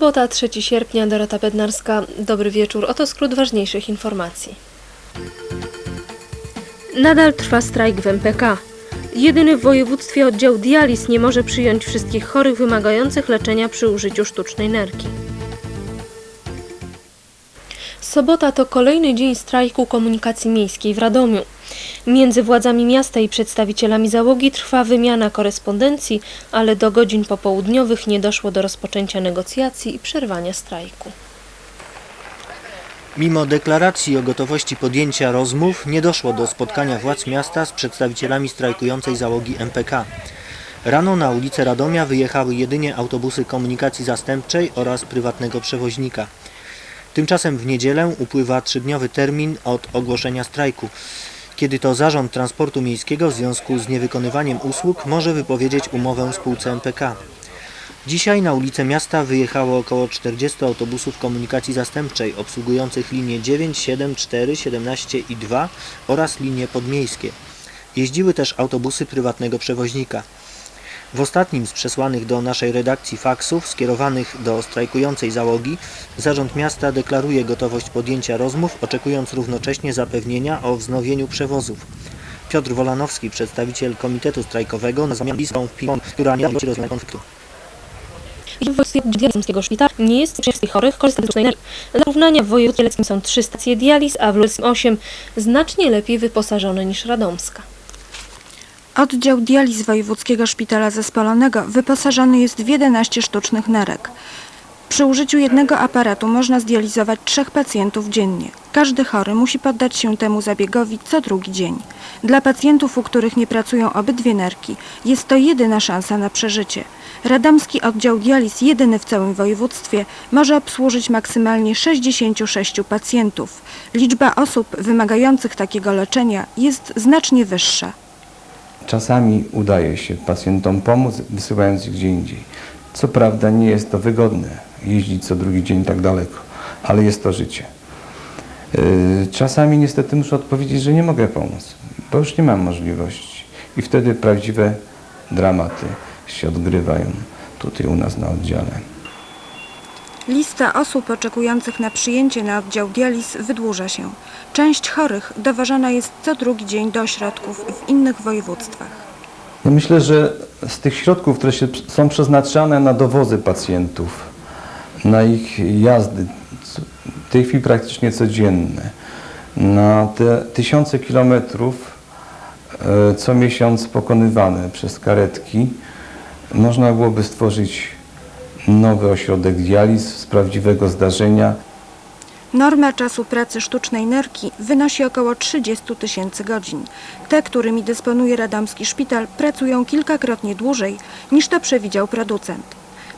Sobota, 3 sierpnia, Dorota Bednarska. Dobry wieczór. Oto skrót ważniejszych informacji. Nadal trwa strajk w MPK. Jedyny w województwie oddział dializ nie może przyjąć wszystkich chorych wymagających leczenia przy użyciu sztucznej nerki. Sobota to kolejny dzień strajku komunikacji miejskiej w Radomiu. Między władzami miasta i przedstawicielami załogi trwa wymiana korespondencji, ale do godzin popołudniowych nie doszło do rozpoczęcia negocjacji i przerwania strajku. Mimo deklaracji o gotowości podjęcia rozmów, nie doszło do spotkania władz miasta z przedstawicielami strajkującej załogi MPK. Rano na ulicę Radomia wyjechały jedynie autobusy komunikacji zastępczej oraz prywatnego przewoźnika. Tymczasem w niedzielę upływa trzydniowy termin od ogłoszenia strajku, kiedy to Zarząd Transportu Miejskiego w związku z niewykonywaniem usług może wypowiedzieć umowę spółce MPK. Dzisiaj na ulicę miasta wyjechało około 40 autobusów komunikacji zastępczej obsługujących linie 9, 7, 4, 17 i 2 oraz linie podmiejskie. Jeździły też autobusy prywatnego przewoźnika. W ostatnim z przesłanych do naszej redakcji faksów skierowanych do strajkującej załogi Zarząd Miasta deklaruje gotowość podjęcia rozmów, oczekując równocześnie zapewnienia o wznowieniu przewozów. Piotr Wolanowski, przedstawiciel Komitetu Strajkowego, nazwał listą pilną, która nie da rozwiązania konfliktu. Województwie dializmskiego szpitala nie jest wszystkich chorych korzysta z nerki. Dla porównania w województwie leckim są trzy stacje dializ, a w lubelskim 8 znacznie lepiej wyposażone niż radomska. Oddział dializ Wojewódzkiego Szpitala Zespolonego wyposażony jest w 11 sztucznych nerek. Przy użyciu jednego aparatu można zdializować trzech pacjentów dziennie. Każdy chory musi poddać się temu zabiegowi co drugi dzień. Dla pacjentów, u których nie pracują obydwie nerki, jest to jedyna szansa na przeżycie. Radomski oddział dializ, jedyny w całym województwie, może obsłużyć maksymalnie 66 pacjentów. Liczba osób wymagających takiego leczenia jest znacznie wyższa. Czasami udaje się pacjentom pomóc, wysyłając ich gdzie indziej. Co prawda nie jest to wygodne jeździć co drugi dzień tak daleko, ale jest to życie. Yy, Czasami niestety muszę odpowiedzieć, że nie mogę pomóc, bo już nie mam możliwości. I wtedy prawdziwe dramaty się odgrywają tutaj u nas na oddziale. Lista osób oczekujących na przyjęcie na oddział dializ wydłuża się. Część chorych dowożona jest co drugi dzień do ośrodków w innych województwach. Ja myślę, że z tych środków, które się, są przeznaczane na dowozy pacjentów, na ich jazdy, w tej chwili praktycznie codzienne, na te tysiące kilometrów e, co miesiąc pokonywane przez karetki, można byłoby stworzyć nowy ośrodek dializ z prawdziwego zdarzenia, Norma czasu pracy sztucznej nerki wynosi około 30 tysięcy godzin. Te, którymi dysponuje radomski szpital, pracują kilkakrotnie dłużej niż to przewidział producent.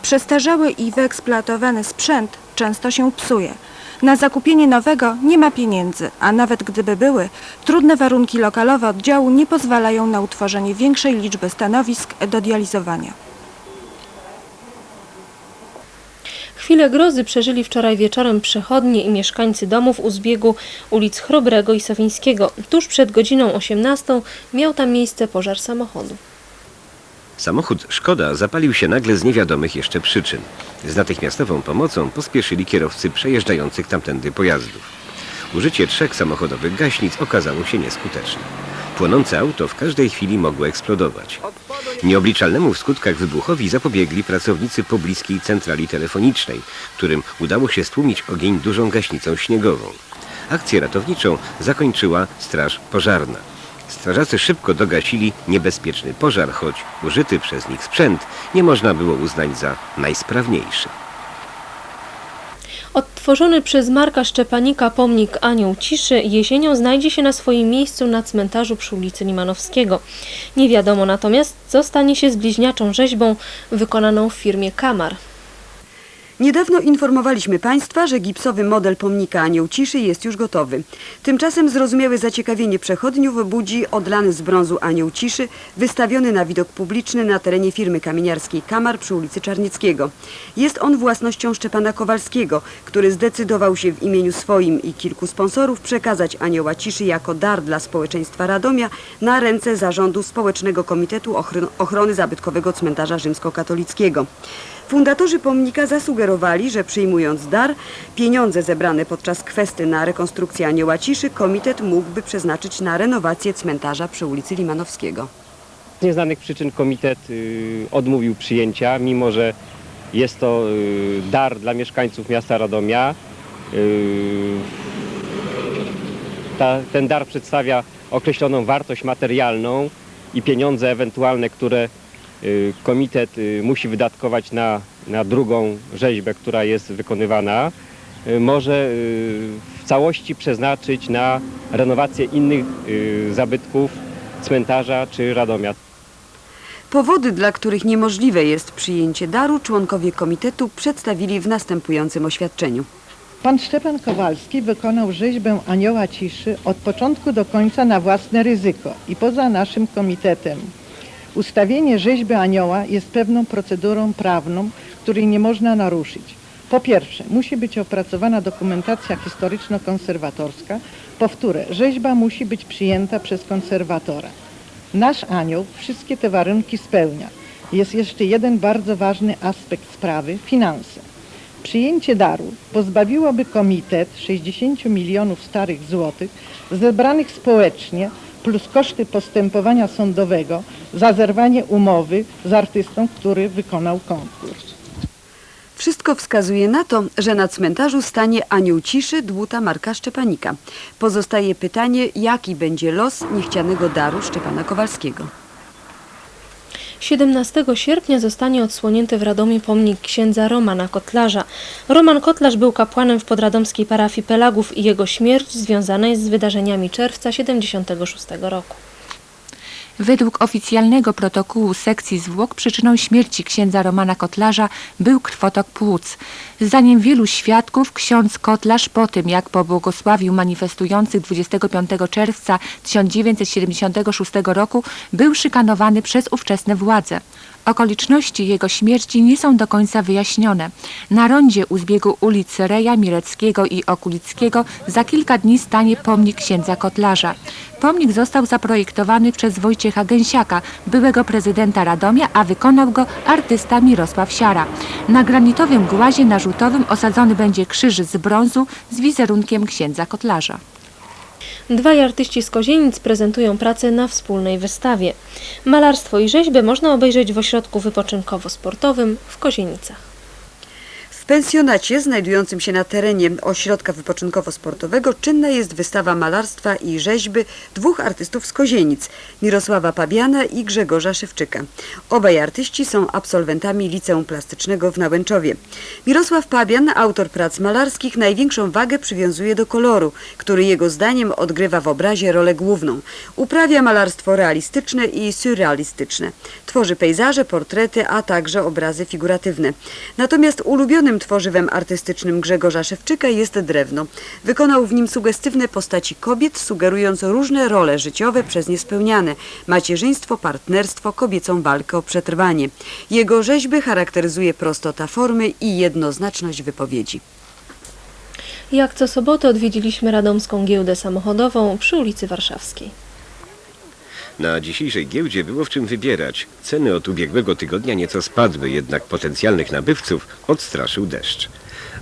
Przestarzały i wyeksploatowany sprzęt często się psuje. Na zakupienie nowego nie ma pieniędzy, a nawet gdyby były, trudne warunki lokalowe oddziału nie pozwalają na utworzenie większej liczby stanowisk do dializowania. Chwilę grozy przeżyli wczoraj wieczorem przechodnie i mieszkańcy domów u zbiegu ulic Chrobrego i Sowińskiego. Tuż przed godziną 18 miał tam miejsce pożar samochodu. Samochód Szkoda zapalił się nagle z niewiadomych jeszcze przyczyn. Z natychmiastową pomocą pospieszyli kierowcy przejeżdżających tamtędy pojazdów. Użycie trzech samochodowych gaśnic okazało się nieskuteczne. Płonące auto w każdej chwili mogło eksplodować. Nieobliczalnemu w skutkach wybuchowi zapobiegli pracownicy pobliskiej centrali telefonicznej, którym udało się stłumić ogień dużą gaśnicą śniegową. Akcję ratowniczą zakończyła straż pożarna. Strażacy szybko dogasili niebezpieczny pożar, choć użyty przez nich sprzęt nie można było uznać za najsprawniejszy. Odtworzony przez Marka Szczepanika pomnik Anioł Ciszy jesienią znajdzie się na swoim miejscu na cmentarzu przy ulicy Limanowskiego. Nie wiadomo natomiast, co stanie się z bliźniaczą rzeźbą wykonaną w firmie Kamar. Niedawno informowaliśmy Państwa, że gipsowy model pomnika Anioł Ciszy jest już gotowy. Tymczasem zrozumiałe zaciekawienie przechodniów budzi odlany z brązu Anioł Ciszy, wystawiony na widok publiczny na terenie firmy kamieniarskiej Kamar przy ulicy Czarnieckiego. Jest on własnością Szczepana Kowalskiego, który zdecydował się w imieniu swoim i kilku sponsorów przekazać Anioła Ciszy jako dar dla społeczeństwa Radomia na ręce zarządu Społecznego Komitetu Ochron- Ochrony Zabytkowego Cmentarza Rzymskokatolickiego. Fundatorzy pomnika zasugerowali, że przyjmując dar, pieniądze zebrane podczas kwesty na rekonstrukcję Anioła Ciszy komitet mógłby przeznaczyć na renowację cmentarza przy ulicy Limanowskiego. Z nieznanych przyczyn komitet y, odmówił przyjęcia, mimo że jest to y, dar dla mieszkańców miasta Radomia. Y, ta, ten dar przedstawia określoną wartość materialną i pieniądze ewentualne, które komitet y, musi wydatkować na, na drugą rzeźbę, która jest wykonywana, y, może y, w całości przeznaczyć na renowację innych y, zabytków cmentarza czy Radomia. Powody, dla których niemożliwe jest przyjęcie daru, członkowie komitetu przedstawili w następującym oświadczeniu. Pan Szczepan Kowalski wykonał rzeźbę Anioła Ciszy od początku do końca na własne ryzyko i poza naszym komitetem. Ustawienie rzeźby anioła jest pewną procedurą prawną, której nie można naruszyć. Po pierwsze, musi być opracowana dokumentacja historyczno-konserwatorska. Powtórę, rzeźba musi być przyjęta przez konserwatora. Nasz anioł wszystkie te warunki spełnia. Jest jeszcze jeden bardzo ważny aspekt sprawy finanse. Przyjęcie daru pozbawiłoby komitet 60 milionów starych złotych zebranych społecznie plus koszty postępowania sądowego za zerwanie umowy z artystą, który wykonał konkurs. Wszystko wskazuje na to, że na cmentarzu stanie anioł ciszy dłuta Marka Szczepanika. Pozostaje pytanie, jaki będzie los niechcianego daru Szczepana Kowalskiego. 17 sierpnia zostanie odsłonięty w Radomiu pomnik księdza Romana Kotlarza. Roman Kotlarz był kapłanem w podradomskiej parafii Pelagów i jego śmierć związana jest z wydarzeniami czerwca 76 roku. Według oficjalnego protokołu sekcji zwłok przyczyną śmierci księdza Romana Kotlarza był krwotok płuc. Zdaniem wielu świadków ksiądz Kotlarz po tym, jak pobłogosławił manifestujących 25 czerwca 1976 roku, był szykanowany przez ówczesne władze. Okoliczności jego śmierci nie są do końca wyjaśnione. Na rondzie u zbiegu ulic Reja, Mireckiego i Okulickiego za kilka dni stanie pomnik księdza Kotlarza. Pomnik został zaprojektowany przez Wojciecha Gęsiaka, byłego prezydenta Radomia, a wykonał go artysta Mirosław Siara. Na granitowym głazie narzutowym osadzony będzie krzyż z brązu z wizerunkiem księdza Kotlarza. Dwaj artyści z Kozienic prezentują pracę na wspólnej wystawie. Malarstwo i rzeźbę można obejrzeć w ośrodku wypoczynkowo-sportowym w Kozienicach. W pensjonacie znajdującym się na terenie ośrodka wypoczynkowo-sportowego czynna jest wystawa malarstwa i rzeźby dwóch artystów z Kozienic, Mirosława Pabiana i Grzegorza Szewczyka. Obaj artyści są absolwentami Liceum Plastycznego w Nałęczowie. Mirosław Pabian, autor prac malarskich, największą wagę przywiązuje do koloru, który jego zdaniem odgrywa w obrazie rolę główną. Uprawia malarstwo realistyczne i surrealistyczne. Tworzy pejzaże, portrety, a także obrazy figuratywne. Natomiast ulubionym tworzywem artystycznym Grzegorza Szewczyka jest drewno. Wykonał w nim sugestywne postaci kobiet, sugerując różne role życiowe przez nie spełniane. Macierzyństwo, partnerstwo, kobiecą walkę o przetrwanie. Jego rzeźby charakteryzuje prostota formy i jednoznaczność wypowiedzi. Jak co sobotę odwiedziliśmy radomską giełdę samochodową przy ulicy Warszawskiej. Na dzisiejszej giełdzie było w czym wybierać. Ceny od ubiegłego tygodnia nieco spadły, jednak potencjalnych nabywców odstraszył deszcz.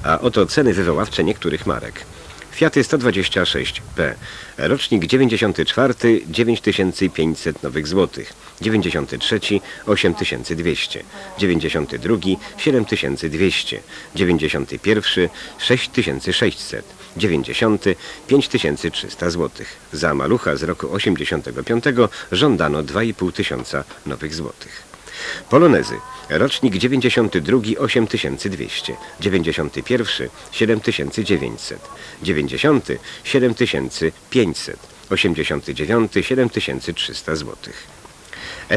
A oto ceny wywoławcze niektórych marek. Fiaty 126P, rocznik 94 9500 nowych złotych, 93 8200, 92 7200, 91 6600, 90 5300 złotych. Za malucha z roku 85 żądano 2,5 tysiąca nowych złotych. Polonezy. Rocznik 92 8200, 91 7900, 90 7500, 89 7300 zł.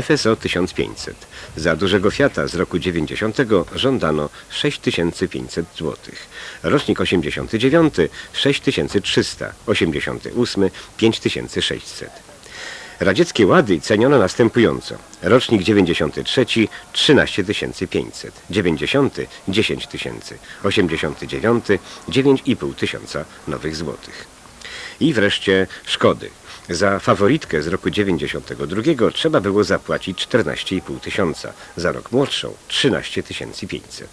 FSO 1500. Za dużego Fiata z roku 90 żądano 6500 zł. Rocznik 89 6300, 88 5600. Radzieckie łady ceniono następująco. Rocznik 93 13 500, 90 10 tysięcy, 89 9,5 tysiąca nowych złotych. I wreszcie Szkody. Za faworitkę z roku 92 trzeba było zapłacić 14,5 tysiąca, za rok młodszą 13 500.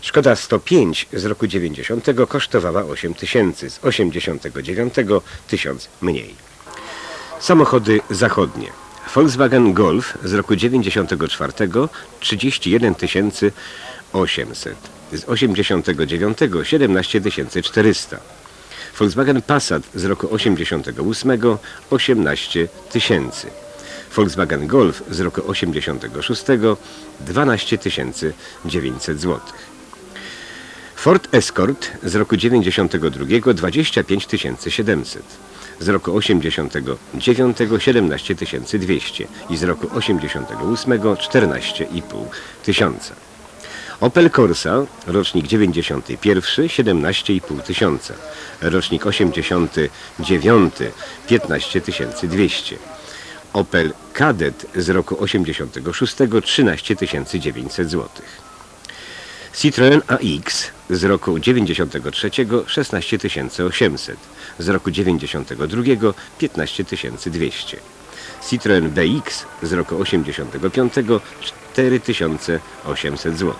Szkoda 105 z roku 90 kosztowała 8 tysięcy, z 89 tysiąc mniej. Samochody zachodnie. Volkswagen Golf z roku 94 31 800, z 89 17 400. Volkswagen Passat z roku 88 18 tysięcy. Volkswagen Golf z roku 86 12 900 zł. Ford Escort z roku 92 25 700, z roku 89 17 200 i z roku 88 14,5 tysiąca. Opel Corsa, rocznik 91 17,5 tysiąca, rocznik 89 15 200. Opel Kadett z roku 86 13 900 zł. Citroën AX z roku 93 16 800, z roku 92 15 200. Citroën BX z roku 85 4800 zł.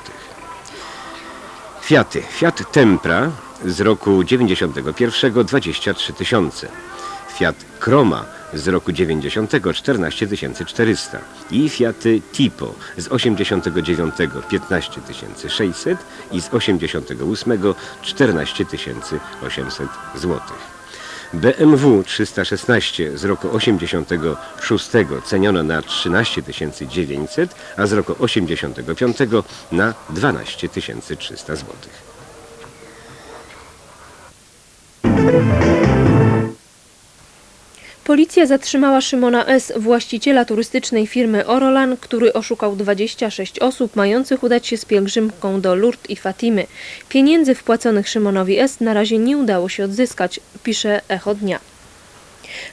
Fiaty. Fiat Tempra z roku 91 23 tysiące. Fiat Kroma z roku 90 14 400 i Fiaty Tipo z 89 15 600 i z 88 14 800 zł. BMW 316 z roku 86 ceniono na 13 900, a z roku 85 na 12 300 zł. Policja zatrzymała Szymona S., właściciela turystycznej firmy Orolan, który oszukał 26 osób mających udać się z pielgrzymką do Lourdes i Fatimy. Pieniędzy wpłaconych Szymonowi S. na razie nie udało się odzyskać, pisze Echo Dnia.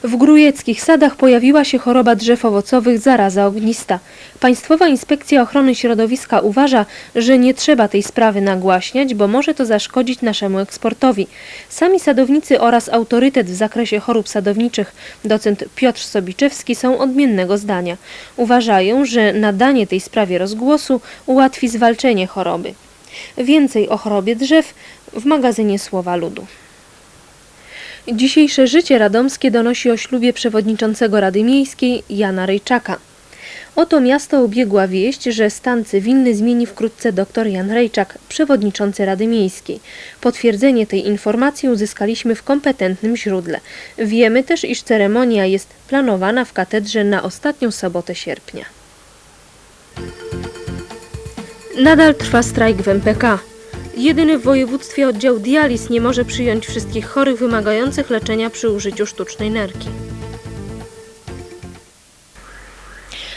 W grujeckich sadach pojawiła się choroba drzew owocowych zaraza ognista. Państwowa Inspekcja Ochrony Środowiska uważa, że nie trzeba tej sprawy nagłaśniać, bo może to zaszkodzić naszemu eksportowi. Sami sadownicy oraz autorytet w zakresie chorób sadowniczych, docent Piotr Sobiczewski, są odmiennego zdania. Uważają, że nadanie tej sprawie rozgłosu ułatwi zwalczenie choroby. Więcej o chorobie drzew w magazynie Słowa Ludu. Dzisiejsze życie radomskie donosi o ślubie przewodniczącego Rady Miejskiej Jana Rejczaka. Oto miasto ubiegła wieść, że stan cywilny zmieni wkrótce dr Jan Rejczak, przewodniczący Rady Miejskiej. Potwierdzenie tej informacji uzyskaliśmy w kompetentnym źródle. Wiemy też, iż ceremonia jest planowana w katedrze na ostatnią sobotę sierpnia. Nadal trwa strajk w MPK. Jedyny w województwie oddział dializ nie może przyjąć wszystkich chorych wymagających leczenia przy użyciu sztucznej nerki.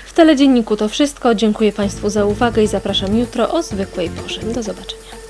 W teledzienniku to wszystko. Dziękuję Państwu za uwagę i zapraszam jutro o zwykłej porze. Do zobaczenia.